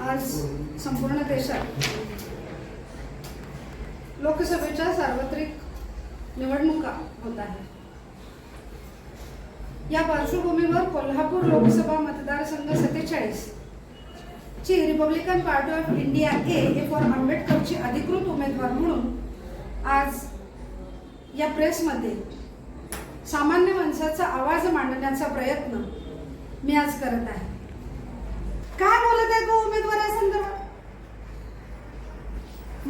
आज संपूर्ण देशात लोकसभेच्या सार्वत्रिक निवडणुका होत आहेत. या पार्श्वभूमीवर कोल्हापूर लोकसभा मतदारसंघ सत्तेचाळीस ची Republican Party of India A हे फॉर आंबेडकरची अधिकृत उमेदवार म्हणून आज या प्रेसमध्ये सामान्य माणसाचा आवाज मांडण्याचा प्रयत्न मी आज करत आहे. काय बोलत आहे तो उमेदवार या संदर्भात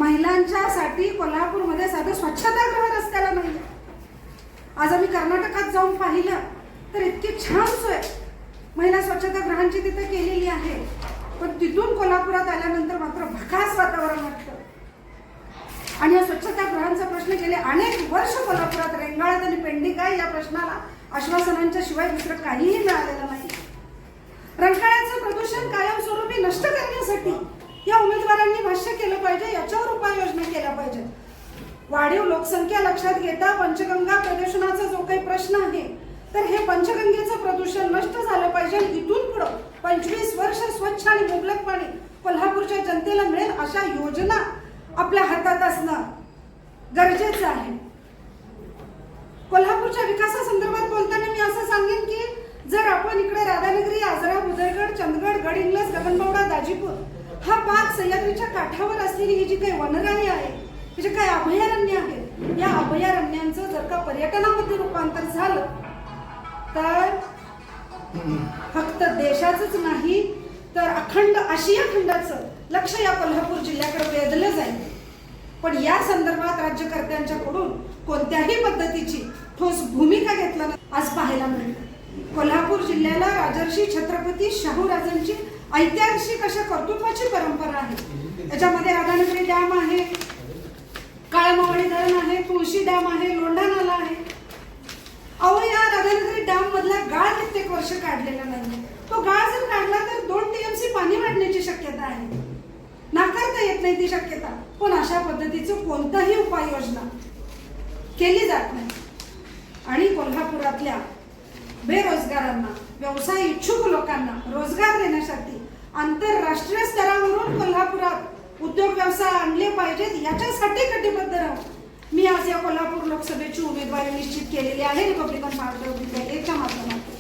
महिलांच्यासाठी कोल्हापूरमध्ये साधं स्वच्छतागृह रस्त्याला नाही आज आम्ही कर्नाटकात जाऊन पाहिलं तर इतकी छान सोय महिला स्वच्छतागृहांची तिथे केलेली आहे. पण तिथून कोल्हापुरात आल्यानंतर मात्र भकास वातावरण वाटतं. आणि या स्वच्छतागृहांचा प्रश्न गेले अनेक वर्ष कोल्हापुरात रेंगाळत आणि पेंडिंग आहे या प्रश्नाला आश्वासनांच्या शिवाय दुसरं काहीही मिळालेलं नाही. रंकाळ्याचं प्रदूषण कायमस्वरूपी नष्ट करण्यासाठी या केलं पाहिजे याच्यावर उपाययोजना केल्या पाहिजेत. वाढीव लोकसंख्या लक्षात घेता पंचगंगा प्रदूषणाचा जो काही प्रश्न आहे तर हे पंचगंगेचं प्रदूषण नष्ट झालं पाहिजे इथून पुढं पंचवीस वर्ष स्वच्छ आणि मुबलक पाणी कोल्हापूरच्या जनतेला मिळेल अशा योजना आपल्या हातात असणं गरजेचं आहे. कोल्हापूरच्या विकासासंदर्भात बोलताना मी असं सांगेन की जर आपण इकडे राधानगरी आजरा उदयगड चंदगड गडिंग्लज गगनबावडा दाजीपूर हा भाग सह्याद्रीच्या काठावर असलेली ही जी काही वनराई आहे ही जे काही अभयारण्य आहेत या अभयारण्यांचं जर का पर्यटनामध्ये रूपांतर झालं तर फक्त देशाचंच नाही तर अखंड आशिया खंडाचं लक्ष या कोल्हापूर जिल्ह्याकडे वेधलं जाईल. पण या संदर्भात राज्यकर्त्यांच्याकडून कोणत्याही पद्धतीची ठोस भूमिका घेतला आज पाहायला मिळते कोल्हापूर जिल्ह्याला राजर्षी छत्रपती शाहूराजांची ऐतिहासिक अशा कर्तृत्वाची परंपरा आहे. याच्यामध्ये राधानगरी डॅम आहे काळमावळी धरण आहे तुळशी डॅम आहे लोंढा नाला आहे. अहो या राधानगरी डॅम मधला गाळ कित्येक वर्ष काढलेला नाही तो गाळ जर काढला तर दोन टीएमसी पाणी वाढण्याची शक्यता आहे. नाकारता येत नाही ती शक्यता. पण अशा पद्धतीचं कोणताही उपाययोजना केली जात नाही. आणि कोल्हापुरातल्या बेरोजगारांना व्यवसाय इच्छुक लोकांना रोजगार देण्यासाठी आंतरराष्ट्रीय स्तरावरून कोल्हापुरात उद्योग व्यवसाय आणले पाहिजेत याच्यासाठी कटिबद्ध राहू. मी आज या कोल्हापूर लोकसभेची उमेदवारी निश्चित केलेली आहे. रिपब्लिकन पार्टी ऑफ इंडिया एच्या माध्यमातून